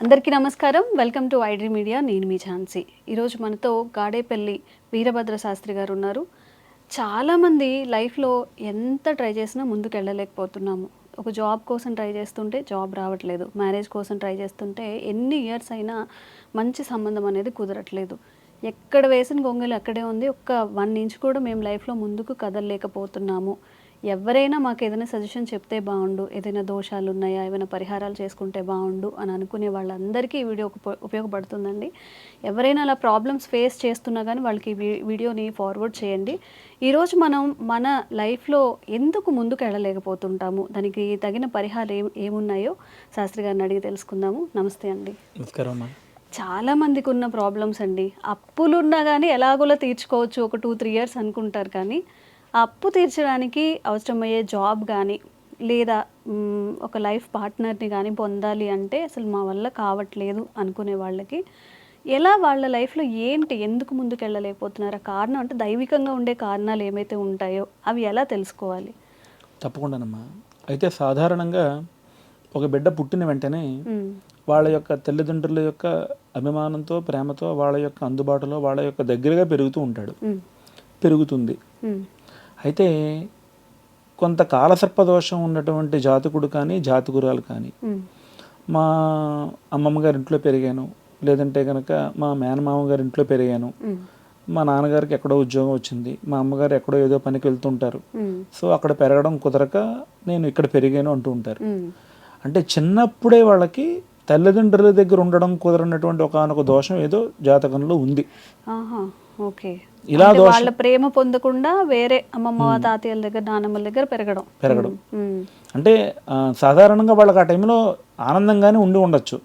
అందరికీ నమస్కారం. Welcome to iDream media. నేను మీ ఝాన్సీ. ఈరోజు మనతో గాడేపల్లి వీరభద్ర శాస్త్రి గారు ఉన్నారు. చాలామంది లైఫ్లో ఎంత ట్రై చేసినా ముందుకు వెళ్ళలేకపోతున్నాము ఒక జాబ్ కోసం ట్రై చేస్తుంటే జాబ్ రావట్లేదు. మ్యారేజ్ కోసం ట్రై చేస్తుంటే ఎన్ని ఇయర్స్ అయినా మంచి సంబంధం అనేది కుదరట్లేదు. ఎక్కడ వేసిన గొంగలు అక్కడే ఉంది. ఒక్క వన్ ఇంచ్ కూడా మేము లైఫ్లో ముందుకు కదలలేకపోతున్నాము. ఎవరైనా మాకు ఏదైనా సజెషన్ చెప్తే బాగుండు ఏదైనా దోషాలు ఉన్నాయా ఏమైనా పరిహారాలు చేసుకుంటే బాగుండు అని అనుకునే వాళ్ళందరికీ ఈ వీడియో ఉప- ఉపయోగపడుతుందండి. ఎవరైనా అలా ప్రాబ్లమ్స్ ఫేస్ చేస్తున్నా కానీ వాళ్ళకి ఈ వీడియోని ఫార్వర్డ్ చేయండి. ఈరోజు మనం మన లైఫ్లో ఎందుకు ముందుకు వెళ్ళలేకపోతుంటాము? దానికి తగిన పరిహారం ఏం ఏమున్నాయో శాస్త్రి గారిని అడిగి తెలుసుకుందాము. నమస్తే అండి. నమస్కారం చాలా మందికి ఉన్న ప్రాబ్లమ్స్ అండి. అప్పులు ఉన్నా కానీ ఎలాగోలా తీర్చుకోవచ్చు ఒక టూ త్రీ ఇయర్స్ అనుకుంటారు కానీ అప్పు తీర్చడానికి అవసరమయ్యే జాబ్ కానీ లేదా ఒక లైఫ్ పార్ట్నర్ని కానీ పొందాలి అంటే అసలు మా వల్ల కావట్లేదు అనుకునే వాళ్ళకి ఎలా వాళ్ళ లైఫ్లో ఏంటి ఎందుకు ముందుకు వెళ్ళలేకపోతున్నారు ఆ కారణం అంటే దైవికంగా ఉండే కారణాలు ఏమైతే ఉంటాయో అవి ఎలా తెలుసుకోవాలి? తప్పకుండానమ్మా. అయితే సాధారణంగా ఒక బిడ్డ పుట్టిన వెంటనే వాళ్ళ యొక్క తల్లిదండ్రుల యొక్క అభిమానంతో ప్రేమతో వాళ్ళ యొక్క అందుబాటులో వాళ్ళ యొక్క దగ్గరగా పెరుగుతూ ఉంటాడు. పెరుగుతుంది. అయితే కొంత కాలసర్పదోషం ఉన్నటువంటి జాతకుడు కానీ జాతకురాలు కానీ మ్, అమ్మమ్మ గారి ఇంట్లో పెరిగాను. లేదంటే కనుక మా మేనమామ గారి ఇంట్లో పెరిగాను. మ్, నాన్నగారికి ఎక్కడో ఉద్యోగం వచ్చింది. మా అమ్మగారు ఎక్కడో ఏదో పనికి వెళ్తుంటారు. సో అక్కడ పెరగడం కుదరక నేను ఇక్కడ పెరిగాను అంటూ ఉంటారు. అంటే చిన్నప్పుడే వాళ్ళకి తల్లిదండ్రుల దగ్గర ఉండడం కుదరనటువంటి ఒకనొక దోషం ఏదో జాతకంలో ఉంది. ఓకే. ఇలా అంటే వాళ్ళ ప్రేమ పొందకుండా వేరే అమ్మమ్మ తాతయ్యల దగ్గర నానమ్మల దగ్గర పెరగడం. పెరగడం. అంటే సాధారణంగా వాళ్ళకి ఆ టైంలో ఆనందంగానే ఉండి ఉండొచ్చు.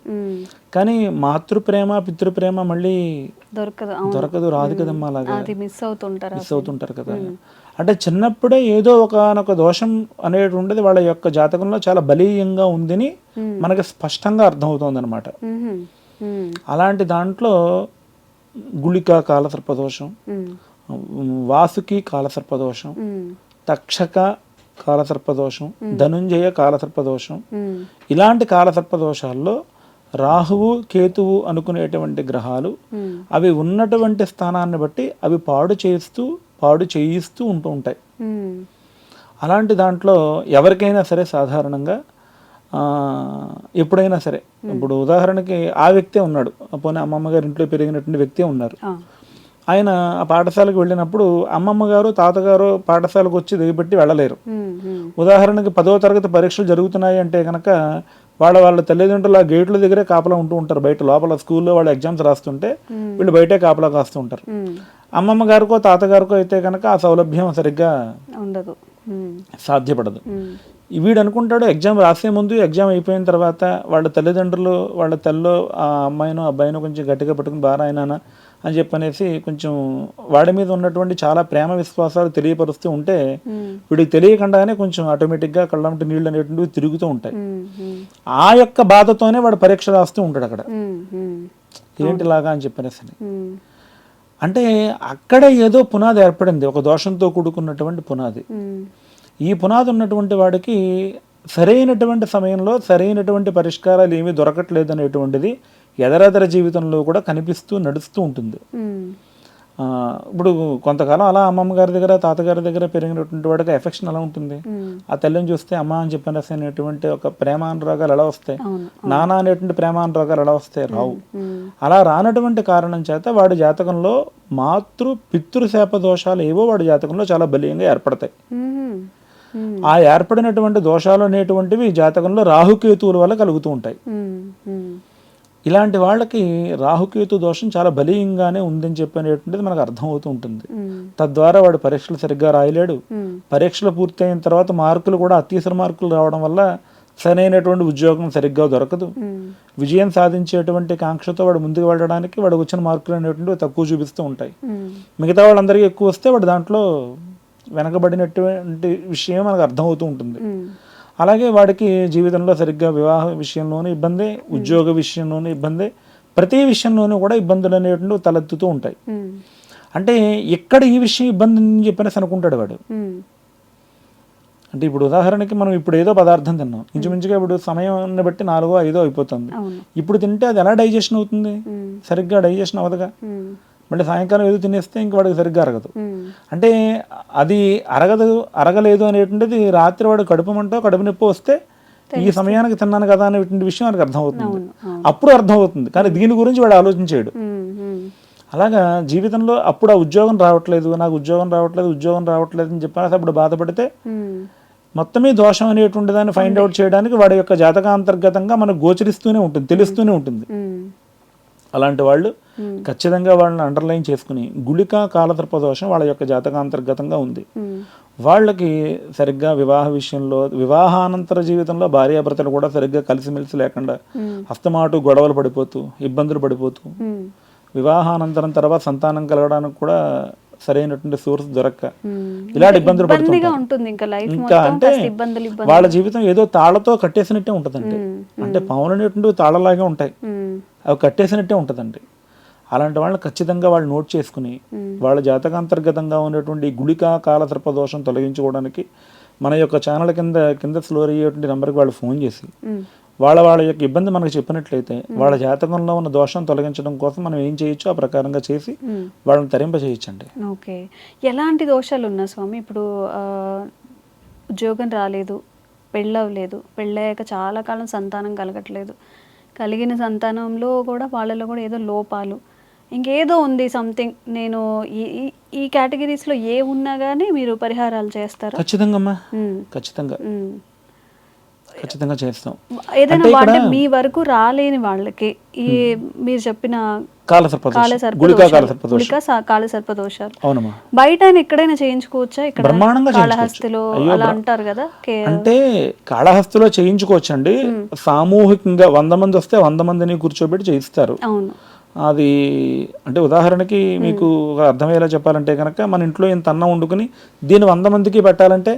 కానీ మాతృప్రేమ పితృప్రేమ మళ్ళీ దొరకదు. దొరకదు రాదు కదమ్మా అలాగా? అది మిస్ అవుతుంటారు మిస్ అవుతుంటారు కదా? అంటే చిన్నప్పుడే ఏదో ఒకనొక దోషం అనేటువంటిది వాళ్ళ యొక్క జాతకంలో చాలా బలీయంగా ఉందని మనకి స్పష్టంగా అర్థమవుతోంది అనమాట అలాంటి దాంట్లో గుళిక కాలసర్పదోషం వాసుకి కాలసర్పదోషం తక్షక కాలసర్పదోషం ధనుంజయ కాలసర్పదోషం. ఇలాంటి కాలసర్పదోషాల్లో రాహువు కేతువు అనుకునేటువంటి గ్రహాలు అవి ఉన్నటువంటి స్థానాన్ని బట్టి అవి పాడు చేస్తూ పాడు చేయిస్తూ ఉంటూ ఉంటాయి. అలాంటి దాంట్లో ఎవరికైనా సరే సాధారణంగా ఎప్పుడైనా సరే. ఇప్పుడు ఉదాహరణకి ఆ వ్యక్తే ఉన్నాడు. పోనీ అమ్మమ్మ గారి ఇంట్లో పెరిగినటువంటి వ్యక్తే ఉన్నారు. ఆయన ఆ పాఠశాలకు వెళ్ళినప్పుడు అమ్మమ్మ గారు తాతగారు పాఠశాలకు వచ్చి దిగబెట్టి వెళ్ళలేరు. ఉదాహరణకి పదవ తరగతి పరీక్షలు జరుగుతున్నాయి అంటే కనుక వాళ్ళ వాళ్ళ తల్లిదండ్రులు ఆ గేట్ల దగ్గరే కాపలా ఉంటూ ఉంటారు. బయట లోపల స్కూల్లో వాళ్ళు ఎగ్జామ్స్ రాస్తుంటే వీళ్ళు బయటే కాపలా కాస్తూ ఉంటారు. అమ్మమ్మ గారికో తాతగారికో అయితే కనుక ఆ సౌలభ్యం సరిగ్గా ఉండదు. సాధ్యపడదు. వీడు అనుకుంటాడు ఎగ్జామ్ రాసే ముందు ఎగ్జామ్ అయిపోయిన తర్వాత వాళ్ళ తల్లిదండ్రులు వాళ్ళ తల్లిలో ఆ అమ్మాయినో అబ్బాయినో కొంచెం గట్టిగా పట్టుకుని బాగా అయినానా? అని చెప్పనేసి కొంచెం వాడి మీద ఉన్నటువంటి చాలా ప్రేమ విశ్వాసాలు తెలియపరుస్తూ ఉంటే వీడికి తెలియకుండానే కొంచెం ఆటోమేటిక్గా కళ్ళంటి నీళ్ళు అనేటువంటివి తిరుగుతూ ఉంటాయి. ఆ యొక్క బాధతోనే వాడు పరీక్ష రాస్తూ ఉంటాడు అక్కడ. ఉమ్, ఉమ్, ఏంటి లాగా అని చెప్పనేసి అంటే అక్కడ ఏదో పునాది ఏర్పడింది ఒక దోషంతో కూడుకున్నటువంటి పునాది. ఈ పునాది ఉన్నటువంటి వాడికి సరైనటువంటి సమయంలో సరైనటువంటి పరిష్కారాలు ఏమీ దొరకట్లేదు అనేటువంటిది ఎదరెదర జీవితంలో కూడా కనిపిస్తూ నడుస్తూ ఉంటుంది. ఇప్పుడు కొంతకాలం అలా అమ్మమ్మ గారి దగ్గర తాతగారి దగ్గర పెరిగినటువంటి వాడికి ఎఫెక్షన్ ఎలా ఉంటుంది? ఆ తల్లిని చూస్తే అమ్మ అని చెప్పిన అనేటువంటి ఒక ప్రేమానురాగాలు ఎలా వస్తాయి? నాన్న అనేటువంటి ప్రేమానురాగాలు ఎలా వస్తాయి? రావు. అలా రానటువంటి కారణం చేత వాడి జాతకంలో మాతృ పితృశాప దోషాలు ఏవో వాడి జాతకంలో చాలా బలీయంగా ఏర్పడతాయి. ఆ ఏర్పడినటువంటి దోషాలు అనేటువంటివి జాతకంలో రాహుకేతువుల వల్ల కలుగుతూ ఉంటాయి. ఉమ్, ఉమ్, ఇలాంటి వాళ్ళకి రాహుకేతు దోషం చాలా బలీయంగానే ఉందని చెప్పనేటువంటిది మనకు అర్థమవుతూ ఉంటుంది. తద్వారా వాడు పరీక్షలు సరిగ్గా రాయలేడు. పరీక్షలు పూర్తయిన తర్వాత మార్కులు కూడా అత్యవసర మార్కులు రావడం వల్ల సరైనటువంటి ఉద్యోగం సరిగ్గా దొరకదు. విజయం సాధించేటువంటి కాంక్షతో వాడు ముందుకు వెళ్ళడానికి వాడు వచ్చిన మార్కులు అనేటువంటివి తక్కువ చూపిస్తూ ఉంటాయి. మిగతా వాళ్ళందరికీ ఎక్కువ వస్తే వాడు దాంట్లో వెనకబడినటువంటి విషయం మనకు అర్థమవుతూ ఉంటుంది. అలాగే వాడికి జీవితంలో సరిగ్గా వివాహ విషయంలోనూ ఇబ్బంది ఉద్యోగ విషయంలోనూ ఇబ్బంది ప్రతి విషయంలోనూ కూడా ఇబ్బందులు అనేటువంటివి తలెత్తుతూ ఉంటాయి. అంటే ఎక్కడ ఈ విషయం ఇబ్బంది అని చెప్పనేసి అనుకుంటాడు వాడు అంటే ఇప్పుడు ఉదాహరణకి మనం ఇప్పుడు ఏదో పదార్థం తిన్నాం. ఇంచుమించుగా ఇప్పుడు సమయాన్ని బట్టి నాలుగో ఐదో అయిపోతుంది. ఇప్పుడు తింటే అది ఎలా డైజెషన్ అవుతుంది. సరిగ్గా డైజెషన్ అవ్వదుగా. మళ్ళీ సాయంకాలం ఏదో తినేస్తే ఇంక వాడికి సరిగ్గా అరగదు. అంటే అది అరగదు అరగలేదు అనేటువంటిది రాత్రి వాడు కడుపు మంటో కడుపు నొప్పి వస్తే ఈ సమయానికి తిన్నాను కదా అనేటువంటి విషయం వాడికి అర్థమవుతుంది. అప్పుడు అర్థమవుతుంది. కానీ దీని గురించి వాడు ఆలోచించాడు. అలాగా జీవితంలో అప్పుడు ఆ ఉద్యోగం రావట్లేదు నాకు ఉద్యోగం రావట్లేదు ఉద్యోగం రావట్లేదు అని చెప్పేసి అప్పుడు బాధపడితే. మొత్తమే దోషం అనేటువంటి దాన్ని ఫైండ్ అవుట్ చేయడానికి వాడి యొక్క జాతకాంతర్గతంగా మనకు గోచరిస్తూనే ఉంటుంది తెలుస్తూనే ఉంటుంది. అలాంటి వాళ్ళు. ఖచ్చితంగా వాళ్ళని అండర్లైన్ చేసుకుని గుళిక కాలతర్ప దోషం వాళ్ళ యొక్క జాతకాంతర్గతంగా ఉంది. వాళ్ళకి సరిగ్గా వివాహ విషయంలో వివాహానంతర జీవితంలో భార్యాభర్తలు కూడా సరిగ్గా కలిసిమెలిసి లేకుండా. హస్తమాటు గొడవలు పడిపోతూ ఇబ్బందులు పడిపోతూ. వివాహానంతరం తర్వాత సంతానం కలగడానికి కూడా సరైనటువంటి సోర్స్ దొరక్క. ఇలాంటి ఇబ్బందులు పడుతుంటారు ఇంకా అంటే వాళ్ళ జీవితం ఏదో తాళతో కట్టేసినట్టే ఉంటుందండి. అంటే అనేటువంటివి తాళలాగే ఉంటాయి. అవి కట్టేసినట్టే ఉంటుందండి అలాంటి వాళ్ళని ఖచ్చితంగా వాళ్ళు నోట్ చేసుకుని. వాళ్ళ జాతకాంతర్గతంగా ఉన్నటువంటి గుళిక కాలసర్ప దోషం తొలగించుకోవడానికి మన యొక్క ఛానల్ కింద కింద స్లోర్ అయ్యేటువంటి నెంబర్కి వాళ్ళు ఫోన్ చేసి. వాళ్ళ వాళ్ళ యొక్క ఇబ్బంది మనకు చెప్పినట్లయితే వాళ్ళ జాతకంలో ఉన్న దోషం తొలగించడం కోసం మనం ఏం చేయొచ్చో ఆ ప్రకారంగా చేసి. వాళ్ళని తరింప చేయొచ్చండి ఓకే ఎలాంటి దోషాలు ఉన్నా స్వామి ఇప్పుడు ఉద్యోగం రాలేదు పెళ్ళవలేదు పెళ్ళయ్యాక చాలా కాలం సంతానం కలగట్లేదు కలిగిన సంతానంలో కూడా వాళ్ళలో కూడా ఏదో లోపాలు. ఇంకేదో ఉంది సంథింగ్ నేను ఈ ఈ- కేటగిరీస్లో ఏ ఉన్నా కానీ మీరు పరిహారాలు చేస్తారా? ఖచ్చితంగా. ఖచ్చితంగా. ఖచ్చితంగా చేస్తాం. ఏదైనా అంటే మీ వరకు రాలేని వాళ్ళకి ఈ మీరు చెప్పిన అవునమ్మా. బయట ఆయన ఎక్కడైనా చేయించుకోవచ్చా? ఇక్కడ కాళహస్తిలో అలా అంటారు కదా అంటే కాళహస్తిలో చేయించుకోవచ్చండి. సామూహికంగా వంద మంది వస్తే వంద మందిని కూర్చోబెట్టి చేయిస్తారు. అవును. అది అంటే ఉదాహరణకి మీకు అర్థమయ్యేలా చెప్పాలంటే కనుక మన ఇంట్లో ఇంత అన్నం వండుకుని దీన్ని వంద మందికి పెట్టాలంటే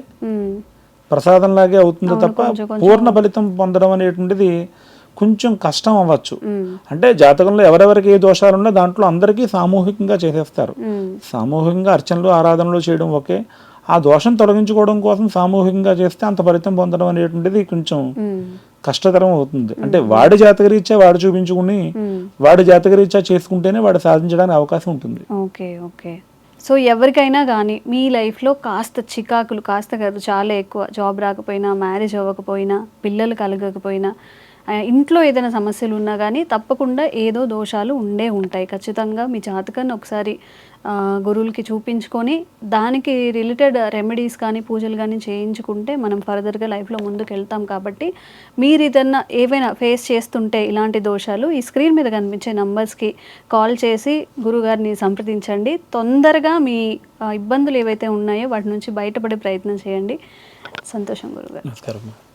ప్రసాదంలాగే అవుతుందో తప్ప పూర్ణ ఫలితం పొందడం అనేటువంటిది కొంచెం కష్టం అవ్వచ్చు. అంటే జాతకంలో ఎవరెవరికి ఏ దోషాలు ఉన్నా దాంట్లో అందరికీ సామూహికంగా చేసేస్తారు. సామూహికంగా అర్చనలు ఆరాధనలు చేయడం ఓకే. ఆ దోషం తొలగించుకోవడం కోసం సామూహికంగా చేస్తే అంత ఫలితం పొందడం అనేటువంటిది కొంచెం కష్టతరం అవుతుంది. అంటే వాడి జాతకరీత్యా వాడు చూపించుకుని. వాడి జాతకరీత్యా చేసుకుంటేనే వాడు సాధించడానికి అవకాశం ఉంటుంది. Okay okay. సో ఎవరికైనా కానీ మీ లైఫ్లో కాస్త చికాకులు కాస్త కాదు చాలా ఎక్కువ. జాబ్ రాకపోయినా మ్యారేజ్ అవ్వకపోయినా పిల్లలు కలగకపోయినా ఇంట్లో ఏదైనా సమస్యలు ఉన్నా కానీ తప్పకుండా ఏదో దోషాలు ఉండే ఉంటాయి. ఖచ్చితంగా మీ జాతకాన్ని ఒకసారి గురువులకి చూపించుకొని దానికి రిలేటెడ్ రెమెడీస్ కానీ పూజలు కానీ చేయించుకుంటే మనం ఫర్దర్గా లైఫ్లో ముందుకు వెళ్తాం కాబట్టి మీరు ఏదన్నా ఏవైనా ఫేస్ చేస్తుంటే ఇలాంటి దోషాలు ఈ స్క్రీన్ మీద కనిపించే నంబర్స్కి కాల్ చేసి గురుగారిని సంప్రదించండి. తొందరగా మీ ఇబ్బందులు ఏవైతే ఉన్నాయో వాటి నుంచి బయటపడే ప్రయత్నం చేయండి. సంతోషం గురుగారు నమస్కారం.